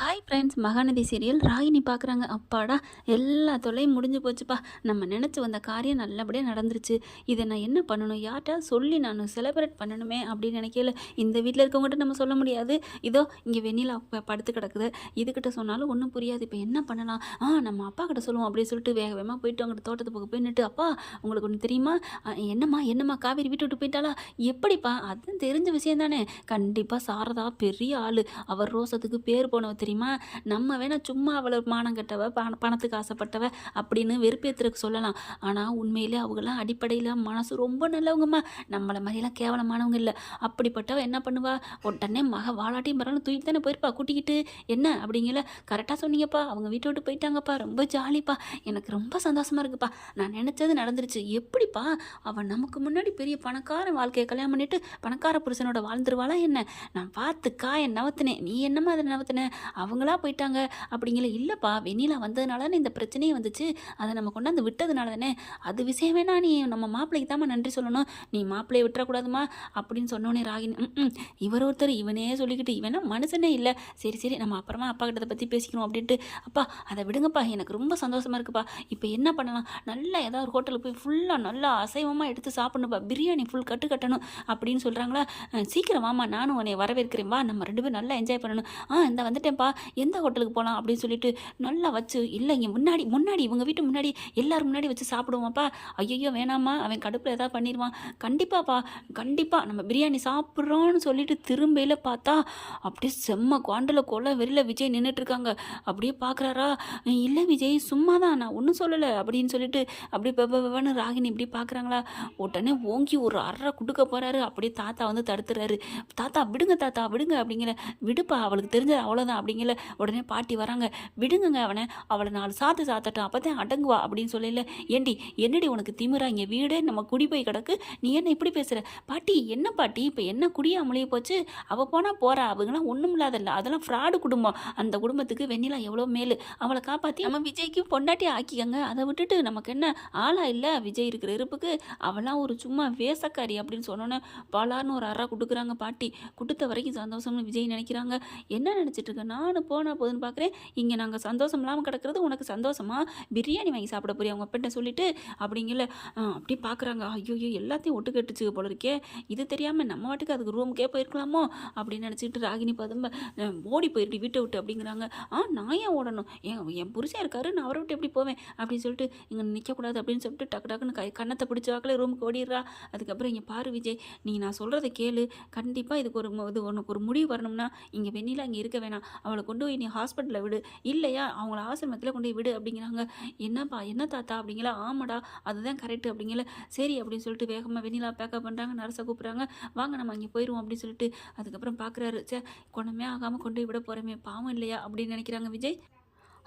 Hi friends Mahanadhi serial Ragini பார்க்குறாங்க. அப்பாடா எல்லா தொல்லையும் முடிஞ்சு போச்சுப்பா. நம்ம நினச்சி வந்த காரியம் நல்லபடியாக நடந்துருச்சு. இதை நான் என்ன பண்ணணும்? யார்கிட்ட சொல்லி நான் செலிப்ரேட் பண்ணணுமே அப்படின்னு நினைக்கல. இந்த வீட்டில் இருக்கவங்ககிட்ட நம்ம சொல்ல முடியாது. இதோ இங்கே வெண்ணிலா படுத்து கிடக்குது. இதுக்கிட்ட சொன்னாலும் ஒன்றும் புரியாது. இப்போ என்ன பண்ணலாம்? ஆ நம்ம அப்பா கிட்ட சொல்லுவோம் அப்படின்னு சொல்லிட்டு வேக வேகமாக போயிட்டு அவங்ககிட்ட தோட்டத்து பக்கம் போய் அப்பா உங்களுக்கு ஒன்று தெரியுமா? என்னம்மா என்னம்மா? காவேரி வீட்டு விட்டு போயிட்டாளா? எப்படிப்பா? அதுவும் தெரிஞ்ச விஷயம் தானே. கண்டிப்பாக சாரதா பெரிய ஆள். அவர் ரோசத்துக்கு பேர் போனவர் தெரியுமா? நம்ம வேணால் சும்மா அவளை மானம் கட்டவ பண பணத்துக்கு ஆசைப்பட்டவ அப்படின்னு வெறுப்பேத்துறக்கு சொல்லலாம். ஆனால் உண்மையிலே அவங்களாம் அடிப்படையில் மனசு ரொம்ப நல்லவங்கம்மா. நம்மளை மாதிரிலாம் கேவலமானவங்க இல்லை. அப்படிப்பட்டவ என்ன பண்ணுவா? உடனே மக வாழாட்டியும் பரவாயில்ல தூக்கி தானே போயிருப்பா கூட்டிக்கிட்டு. என்ன? அப்படிங்கிற கரெக்டாக சொன்னீங்கப்பா. அவங்க வீட்டை விட்டு போயிட்டாங்கப்பா. ரொம்ப ஜாலிப்பா எனக்கு ரொம்ப சந்தோஷமாக இருக்குப்பா. நான் நினச்சது நடந்துருச்சு. எப்படிப்பா? அவன் நமக்கு முன்னாடி பெரிய பணக்கார வாழ்க்கையை கல்யாணம் பண்ணிட்டு பணக்கார புருஷனோட வாழ்ந்துருவாளா என்ன? நான் பார்த்து காய நவத்தினேன். நீ என்னம்மா அதை நவத்தின? அவங்களா போயிட்டாங்க அப்படிங்கல இல்லைப்பா வெண்ணிலா வந்ததுனால தானே இந்த பிரச்சனையே வந்துச்சு. அதை நம்ம கொண்டாந்து விட்டதுனால தானே அது விஷயம் வேணா நீ நம்ம மாப்பிள்ளைக்கு தாம்மா நன்றி சொல்லணும். நீ மாப்பிள்ளையை விட்டுறக்கூடாதுமா அப்படின்னு சொன்னோன்னே ராகினி. "ம், இவர் ஒருத்தர் இவனே சொல்லிக்கிட்டு இவனா மனுஷனே இல்லை. சரி சரி நம்ம அப்புறமா அப்பா கிட்ட பற்றி பேசிக்கணும் அப்படின்ட்டு. அப்பா அதை விடுங்கப்பா எனக்கு ரொம்ப சந்தோஷமாக இருக்குப்பா. இப்போ என்ன பண்ணலாம்? நல்லா ஏதாவது ஒரு ஹோட்டலுக்கு போய் ஃபுல்லாக நல்லா அசைவமாக எடுத்து சாப்பிடணுப்பா பிரியாணி ஃபுல் கட்டு கட்டணும் அப்படின்னு சொல்கிறாங்களா சீக்கிரம் வாமா நானும் உன்னை வரவேற்கிறேன். வா நம்ம ரெண்டு பேரும் நல்லா என்ஜாய் பண்ணணும். ஆ இந்த வந்துட்டேன்ப்பா. எந்த ஹோட்டலுக்கு போகலாம் அப்படின்னு சொல்லிட்டு நல்லா வச்சு இல்லை இங்கே முன்னாடி முன்னாடி இவங்க வீட்டு முன்னாடி எல்லோரும் முன்னாடி வச்சு சாப்பிடுவோம்ப்பா. ஐயோ வேணாமா அவன் கடுப்பில் எதாவது பண்ணிடுவான் கண்டிப்பாப்பா கண்டிப்பாக நம்ம பிரியாணி சாப்பிட்றோன்னு சொல்லிட்டு திரும்பையில் பார்த்தா அப்படியே செம்ம குவாண்டில் கொலை வெளியில் விஜய் நின்றுட்டு இருக்காங்க அப்படியே பார்க்குறாரா இல்லை விஜய் சும்மா தான் நான் ஒன்றும் சொல்லலை அப்படின்னு சொல்லிட்டு அப்படியே பெப்பன்னு ராகினி இப்படி பார்க்குறாங்களா உடனே ஓங்கி ஒரு அரை கொடுக்க போகிறாரு அப்படியே தாத்தா வந்து தடுத்துறாரு. தாத்தா விடுங்க தாத்தா விடுங்க அப்படிங்கிற விடுப்பா. அவளுக்கு தெரிஞ்சது அவ்வளோதான் அப்படிங்கிற உடனே பாட்டி வராங்க. விடுங்கங்க அவனை. அவளை நாலு சாத்து சாத்தட்டும். அப்போ தான் அடங்குவா. அப்படின்னு சொல்லல ஏண்டி என்னடி உனக்கு திமிரா? இங்கே வீடே நம்ம குடி போய் கிடக்கு. நீ என்ன இப்படி பேசுகிற பாட்டி என்ன பாட்டி? இப்போ என்ன குடியா அமளிய போச்சு? அவள் போனால் போகிறா அவங்களாம் ஒன்றும் இல்லாதல்ல. அதெல்லாம் ஃப்ராடு குடும்பம். அந்த குடும்பத்துக்கு வெண்ணிலா எவ்வளோ மேலு. அவளை காப்பாற்றி நம்ம விஜய்க்கு பொண்டாட்டி ஆக்கிக்கங்க. அதை விட்டுட்டு நமக்கு என்ன? ஆளா இல்லை. விஜய் இருக்கிற இருப்புக்கு அவளாம் ஒரு சும்மா வேசக்காரி அப்படின்னு சொன்னோன்னே பாலான்னு ஒரு அறா கொடுக்குறாங்க பாட்டி. கொடுத்த வரைக்கும் சந்தோஷம்னு விஜய் நினைக்கிறாங்க. என்ன நினச்சிட்டு இருக்கேன்னா நான் போனால் போதுன்னு பார்க்குறேன் இங்கே நாங்கள் சந்தோஷம் இல்லாமல் கிடக்கிறது உனக்கு சந்தோஷமா? பிரியாணி வாங்கி சாப்பிட போறியா? அவங்க அப்பிட்ட சொல்லிட்டு அப்படிங்கல. அப்படி பார்க்குறாங்க ஐயோ எல்லாத்தையும் ஒட்டு கட்டுச்சு போல இருக்கே இது தெரியாமல் நம்ம வாட்டுக்கு அதுக்கு ரூமுக்கே போயிருக்கலாமோ? அப்படின்னு நினச்சிட்டு ராகினி பதும்ப ஓடி போயிட்டு வீட்டை விட்டு அப்படிங்கிறாங்க. ஆ நான் ஏன் ஓடணும்? என் என் புருஷன் இருக்காரு நான் அவரை விட்டு எப்படி போவேன்? அப்படின்னு சொல்லிட்டு இங்கே நிற்கக்கூடாது அப்படின்னு சொல்லிட்டு டக்கு டக்குன்னு கை கண்ணத்தை பிடிச்ச வாக்கில் ரூமுக்கு ஓடிடுறா. அதுக்கப்புறம் இங்கே பாரு விஜய் நீ நான் சொல்கிறத கேளு. கண்டிப்பாக இதுக்கு ஒரு இது உனக்கு ஒரு முடிவு வரணும்னா இங்கே வெண்ணிலா இங்கே இருக்க வேணாம். அவளை கொண்டு போய் நீ ஹாஸ்பிட்டலில் விடு. இல்லையா? அவங்கள ஆசிரமத்தில் கொண்டு போய் விடு அப்படிங்கிறாங்க. என்னப்பா என்ன தாத்தா அப்படிங்களா? ஆமாடா அதுதான் கரெக்ட் அப்படிங்கல. சரி அப்படின்னு சொல்லிட்டு வேகமாக வெண்ணிலா பேக்கப் பண்ணுறாங்க நர்ஸை கூப்பிட்றாங்க. வாங்க நம்ம அங்கே போயிடுவோம் அப்படின்னு சொல்லிட்டு அதுக்கப்புறம் பார்க்குறாரு சே குணமே ஆகாமல் கொண்டு போய் விட போகிறோமே பாவம் இல்லையா? அப்படின்னு நினைக்கிறாங்க விஜய்.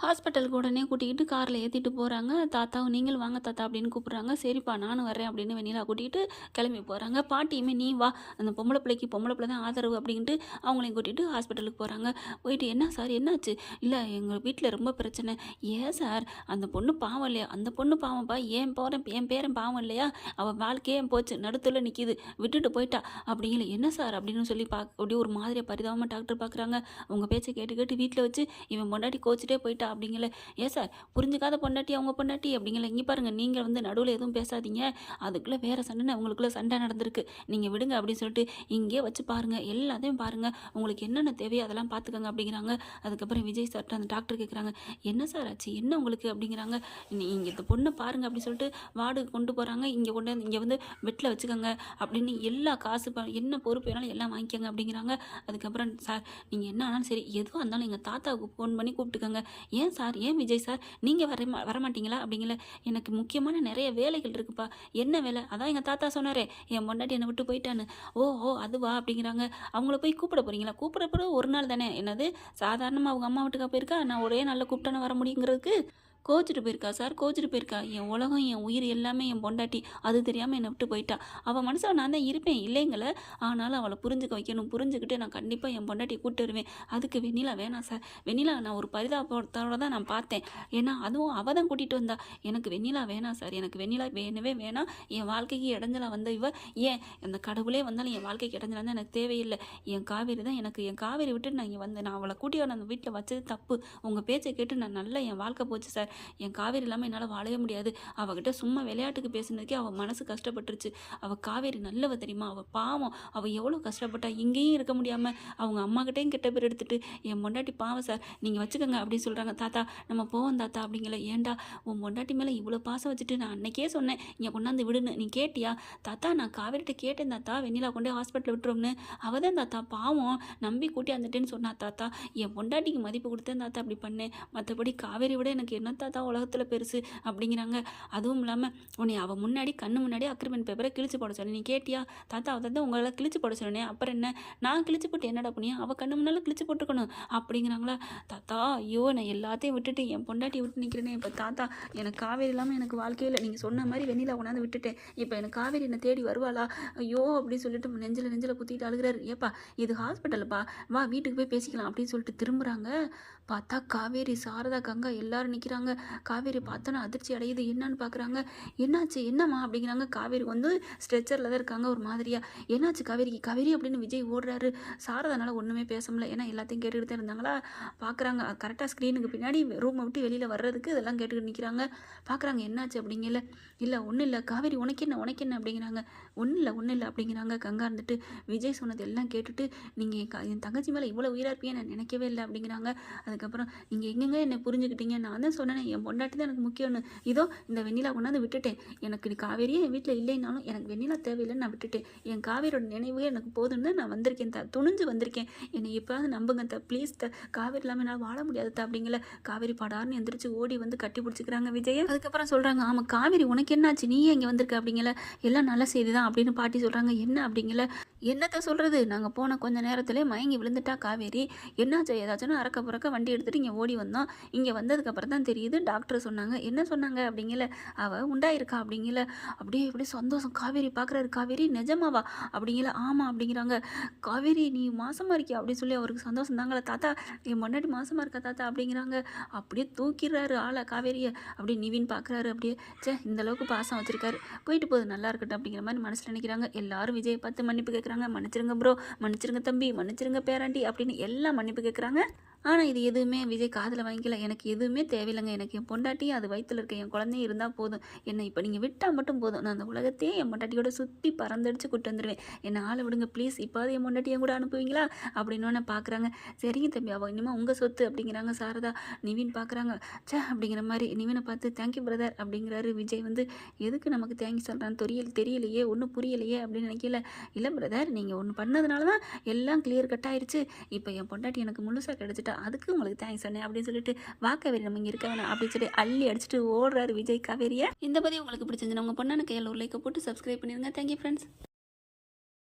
ஹாஸ்பிட்டலுக்கு உடனே கூட்டிக்கிட்டு காரில் ஏற்றிட்டு போகிறாங்க தாத்தாவும் நீங்கள் வாங்க தாத்தா அப்படின்னு கூப்பிட்றாங்க. சரிப்பா நானும் வரேன் அப்படின்னு வெண்ணிலா கூட்டிகிட்டு கிளம்பி போகிறாங்க பாட்டியுமே நீ வா. அந்த பொம்பளை பிள்ளைக்கு பொம்பளை பிள்ளை தான் ஆதரவு அப்படின்ட்டு அவங்களையும் கூட்டிகிட்டு ஹாஸ்பிட்டலுக்கு போகிறாங்க போயிட்டு என்ன சார் என்னாச்சு? இல்லை எங்கள் வீட்டில் ரொம்ப பிரச்சனை. ஏன் சார்? அந்த பொண்ணு பாவம் இல்லையா? அந்த பொண்ணு பாவம்ப்பா ஏன் போகிறேன் என் பேரன் பாவம் இல்லையா? அவள் வாழ்க்கையே போச்சு? நடுத்துல நிற்கிது விட்டுட்டு போயிட்டா. அப்படிங்கல என்ன சார்? அப்படின்னு சொல்லி பார்க்க அப்படியே ஒரு மாதிரியை பரிதாபமாக டாக்டர் பார்க்குறாங்க அவங்க பேச்சை கேட்டு கேட்டு வீட்டில் வச்சு இவன் முன்னாடி கோச்சிட்டே போயிட்டா. அப்படிங்கல. ஏன் சார் புரிஞ்சுக்காத பொண்டாட்டி அவங்க பொண்டாட்டி அப்படிங்கல. இங்கே பாருங்கள் நீங்கள் வந்து நடுவில் எதுவும் பேசாதீங்க. அதுக்குள்ளே வேறு சண்டைன்னு உங்களுக்குள்ளே சண்டை நடந்திருக்கு. நீங்கள் விடுங்க அப்படின்னு சொல்லிட்டு இங்கேயே வச்சு பாருங்கள் எல்லாத்தையும் பாருங்கள் உங்களுக்கு என்னென்ன தேவையோ அதெல்லாம் பார்த்துக்கங்க அப்படிங்கிறாங்க. அதுக்கப்புறம் விஜய் சார்ட்ட அந்த டாக்டர் கேட்குறாங்க என்ன சார் ஆச்சு? என்ன உங்களுக்கு? அப்படிங்கிறாங்க. நீங்கள் இந்த பொண்ணை பாருங்க அப்படின்னு சொல்லிட்டு வார்டு கொண்டு போகிறாங்க இங்கே கொண்டு வந்து இங்கே வந்து பெட்டில் வச்சுக்கோங்க அப்படின்னு எல்லா காசு ப- என்ன பொறுப்பு வேணாலும் எல்லாம் வாங்கிக்கோங்க அப்படிங்கிறாங்க. அதுக்கப்புறம் சார் நீங்கள் என்ன ஆனாலும் சரி எதுவாக இருந்தாலும் எங்கள் தாத்தாவுக்கு ஃபோன் பண்ணி கூப்பிட்டுக்கோங்க. ஏன் ஏன் சார்? ஏன் விஜய் சார்? நீங்கள் வர மா- வரமாட்டீங்களா? அப்படிங்கல எனக்கு முக்கியமான நிறைய வேலைகள் இருக்குப்பா. என்ன வேலை? அதான் எங்கள் தாத்தா சொன்னாரே என் பொண்டாட்டி என்னை விட்டு போயிட்டான்னு. ஓ ஓ அதுவா? அப்படிங்கிறாங்க. அவங்கள போய் கூப்பிட போகிறீங்களா கூப்பிட போகிற ஒரு நாள் தானே. என்னது? சாதாரணமாக அவங்க அம்மா வீட்டுக்கா போயிருக்கா? நான் ஒரே நாளில் கூப்பிட்டானே வர முடியுங்கிறதுக்கு? கோச்சிட்டு போயிருக்கா சார் கோச்சிட்டு போயிருக்கா. என் உலகம் என் உயிர் எல்லாமே என் பொண்டாட்டி. அது தெரியாமல் என்னை விட்டு போயிட்டா. அவள் மனசில் நான் தான் இருப்பேன் இல்லைங்கள? ஆனாலும் அவளை புரிஞ்சுக்க வைக்கணும். புரிஞ்சுக்கிட்டு நான் கண்டிப்பாக என் பொண்டாட்டி கூப்பிட்டு வருவேன். அதுக்கு வெண்ணிலா வேணாம் சார். வெண்ணிலா நான் ஒரு பரிதாபத்தோட தான் நான் பார்த்தேன். ஏன்னா அதுவும் அவள் தான் கூட்டிகிட்டு வந்தா. எனக்கு வெண்ணிலா வேணாம் சார். எனக்கு வெண்ணிலா வேணவே வேணாம். என் வாழ்க்கைக்கு இடைஞ்சலா வந்த இவ ஏன் அந்த கடவுளே வந்தாலும் என் வாழ்க்கைக்கு இடைஞ்சலா தான் எனக்கு தேவையில்லை. என் காவேரி தான் எனக்கு என் காவேரி விட்டு நான் இங்கே வந்தேன் நான் அவளை கூட்டி வந்து அந்த வீட்டில் வச்சது தப்பு. உங்கள் பேச்சை கேட்டு நான் நல்லா என் வாழ்க்கை போச்சு சார். என் காவேரி இல்லாமல் என்னால் வாழவே முடியாது. அவகிட்ட சும்மா விளையாட்டுக்கு பேசுனதுக்கே அவள் மனசு கஷ்டப்பட்டுருச்சு. அவள் காவேரி நல்லவ தெரியுமா? அவள் பாவம். அவள் எவ்வளோ கஷ்டப்பட்டா இங்கேயும் இருக்க முடியாமல் அவங்க அம்மாக்கிட்டேயும் கெட்ட பேர் எடுத்துட்டு என் பொண்டாட்டி பாவம் சார் நீங்கள் வச்சுக்கோங்க அப்படின்னு சொல்கிறாங்க தாத்தா நம்ம போவோம் தாத்தா அப்படிங்கல. ஏண்டா உன் பொண்டாட்டி மேலே இவ்வளோ பாசம் வச்சுட்டு நான் அன்னைக்கே சொன்னேன் இங்கே கொண்டாந்து விடுன்னு. நீ கேட்டியா? தாத்தா நான் காவேரிட்ட கேட்டேன் தாத்தா வெண்ணிலா கொண்டு ஹாஸ்பிட்டலில் விட்டுரும்னு அவள் தான் தாத்தா பாவம். நம்பி கூட்டி வந்துட்டேன்னு சொன்னா தாத்தா என் பொண்டாட்டிக்கு மதிப்பு கொடுத்தேன் தாத்தா அப்படி பண்ணேன். மற்றபடி காவேரி விட எனக்கு என்ன தாத்தா உலகத்தில் பெருசு அப்படிங்கிறாங்க. அதுவும் இல்லாமல் உன்னை அவள் முன்னாடி கண்ணு முன்னாடி அக்ரிமெண்ட் பேப்பரை கிழிச்சு போட சொன்னேன். நீ கேட்டியா? தாத்தா அவள் தான் உங்களால் கிழிச்சு போட சொன்னேன். அப்புறம் என்ன? நான் கிழிச்சு போட்டு என்னடா பண்ணியா அவள் கண்ணு முன்னால் கிழிச்சு போட்டுக்கணும் அப்படிங்கிறாங்களா? தாத்தா ஐயோ நான் எல்லாத்தையும் விட்டுட்டு என் பொண்டாட்டி விட்டு நிற்கிறேனே இப்போ தாத்தா எனக்கு காவேரி இல்லாமல் எனக்கு வாழ்க்கையில் நீங்கள் சொன்ன மாதிரி வெண்ணிலா கொண்டாந்து விட்டுட்டேன். இப்போ எனக்கு காவேரி என்னை தேடி வருவாளா? ஐயோ அப்படின்னு சொல்லிட்டு நெஞ்சில் நெஞ்சில் குத்திட்டு அழுகிறாரு. ஏப்பா இது ஹாஸ்பிட்டலுப்பா வா வீட்டுக்கு போய் பேசிக்கலாம் அப்படின்னு சொல்லிட்டு திரும்புகிறாங்க பார்த்தா காவேரி சாரதா கங்கா எல்லாரும் நிற்கிறாங்க காவேரி பார்த்தோன்னா அதிர்ச்சி அடையுது. என்னன்னு பார்க்குறாங்க என்னாச்சு? என்னம்மா? அப்படிங்கிறாங்க. காவேரி வந்து ஸ்ட்ரெச்சரில் தான் இருக்காங்க ஒரு மாதிரியாக என்னாச்சு காவேரிக்கு காவேரி அப்படின்னு விஜய் ஓடுறாரு. சாரதானால ஒன்றுமே பேச முடியல. ஏன்னா எல்லாத்தையும் கேட்டுக்கிட்டு தான் இருந்தாங்களா? பார்க்குறாங்க கரெக்டாக ஸ்க்ரீனுக்கு பின்னாடி ரூமை விட்டு வெளியில் வர்றதுக்கு இதெல்லாம் கேட்டுக்கிட்டு நிற்கிறாங்க பார்க்குறாங்க என்னாச்சு அப்படிங்கல இல்லை ஒன்றும் இல்லை. காவேரி உனக்கு என்ன? உனக்கு என்ன? அப்படிங்கிறாங்க. ஒன்றும் இல்லை ஒன்றும் இல்லை அப்படிங்கிறாங்க. கங்கா இருந்துட்டு விஜய் சொன்னது எல்லாம் கேட்டுட்டு நீங்கள் என் தங்கச்சி மேலே இவ்வளோ உயிராக இருப்பீங்க நான் நினைக்கவே இல்லை. அப்படிங்கிறாங்க. அதுக்கப்புறம் நீங்கள் எங்கெங்க என்னை புரிஞ்சுக்கிட்டீங்க? நான் தான் சொன்னேன் என் பொண்டாட்டி தான் எனக்கு முக்கியம்னு. இதோ இந்த வெண்ணிலா கொண்டாந்து விட்டுட்டேன். எனக்கு நீ காவேரியே என் வீட்டில் இல்லைனாலும் எனக்கு வெண்ணிலா தேவையில்லைன்னு நான் விட்டுட்டேன். என் காவேரியோட நினைவே எனக்கு போதும்னு நான் வந்திருக்கேன் த. துணிஞ்சு வந்திருக்கேன். என்னை எப்போயாவது நம்புங்க த. ப்ளீஸ் த. காவேரி இல்லாமல் என்னால் வாழ முடியாது த அப்படிங்கல. காவேரி படார்னு எந்திரிச்சு ஓடி வந்து கட்டி பிடிச்சிக்கிறாங்க விஜய். அதுக்கப்புறம் சொல்கிறாங்க ஆமாம் காவேரி உனக்கு என்னாச்சு? நீ இங்கே வந்திருக்க? அப்படிங்கல. எல்லாம் நல்ல செய்தி தான் அப்படின்னு பாட்டி சொல்கிறாங்க என்ன? அப்படிங்கல. என்னத்த சொல்கிறது நாங்கள் போன கொஞ்ச நேரத்திலே மயங்கி விழுந்துட்டா காவேரி. என்னாச்சு ஏதாச்சும் அறக்க புறக்க வண்டி எடுத்துகிட்டு இங்கே ஓடி வந்தோம். இங்கே வந்ததுக்கப்புறம் தான் தெரியுது. இது டாக்டர் சொன்னாங்க. என்ன சொன்னாங்க அப்படிங்கல அவள் உண்டாயிருக்கா? அப்படிங்கல அப்படியே இப்படி சந்தோஷம். காவேரி பார்க்குறாரு காவேரி நிஜமாவா? அப்படிங்கல ஆமாம் அப்படிங்கிறாங்க. காவேரி நீ மாசமாக இருக்கியா? அப்படின்னு சொல்லி அவருக்கு சந்தோஷம் தாங்களே தாத்தா என் முன்னாடி மாசமாக இருக்கா தாத்தா அப்படிங்கிறாங்க. அப்படியே தூக்கிடுறாரு ஆளை காவேரியை. அப்படியே நிவின் பார்க்குறாரு அப்படியே சே இந்த அளவுக்கு பாசம் வச்சுருக்காரு. போயிட்டு போகுது. நல்லா இருக்கட்டும் அப்படிங்கிற மாதிரி மனசில் நினைக்கிறாங்க. எல்லாரும் விஜய் பார்த்து மன்னிப்பு கேட்குறாங்க மன்னிச்சிருங்க ப்ரோ மன்னிச்சிருங்க தம்பி. மன்னிச்சிருங்க பேராண்டி அப்படின்னு எல்லாம் மன்னிப்பு கேட்குறாங்க ஆனால் இது எதுவுமே விஜய் காதில் வாங்கிக்கல. எனக்கு எதுவுமே தேவையில்லைங்க. எனக்கு என் பொண்டாட்டி அது வயிற்றில் இருக்க என் குழந்தையும் இருந்தால் போதும். என்னை இப்போ நீங்கள் விட்டால் மட்டும் போதும். நான் அந்த உலகத்தையே என் பொண்டாட்டியோட சுற்றி பறந்தடிச்சு கூட்டு வந்துடுவேன் என்னை ஆளை விடுங்க ப்ளீஸ் இப்போது என் பொண்டாட்டியை கூட அனுப்புவீங்களா? அப்படின்னு பார்க்குறாங்க சரிங்க தம்பி. அவள் இனிமேல் உங்கள் சொத்து அப்படிங்கிறாங்க சாரதா. நிவின் பார்க்குறாங்க சே அப்படிங்கிற மாதிரி நிவினை பார்த்து தேங்க்யூ பிரதர் அப்படிங்கிறாரு விஜய் வந்து. எதுக்கு நமக்கு தேங்க்யூ சொல்கிறான் தெரியல தெரியலையே. ஒன்றும் புரியலையே. அப்படின்னு நினைக்கல. இல்லை பிரதர் நீங்கள் ஒன்று பண்ணதுனால தான் எல்லாம் கிளியர் கட் ஆயிடுச்சு இப்போ என் பொண்டாட்டி எனக்கு முழுசாக கிடச்சிட்டா அதுக்கு உங்களுக்கு தேங்க்ஸ் சொன்னேன் அப்படின்னு சொல்லிட்டு வா காவேரி நம்ம இங்கே இருக்க வேணாம் அப்படின்னு சொல்லி அள்ளி அடிச்சுட்டு ஓடுறாரு விஜய் காவேரியை. இந்த பதிவு உங்களுக்கு பிடிச்சிருந்துச்சு உங்கள் பொண்ணான கையில் ஒரு லைக்கை போட்டு சப்ஸ்கிரைப் பண்ணிடுங்க தேங்க்யூ ஃப்ரெண்ட்ஸ்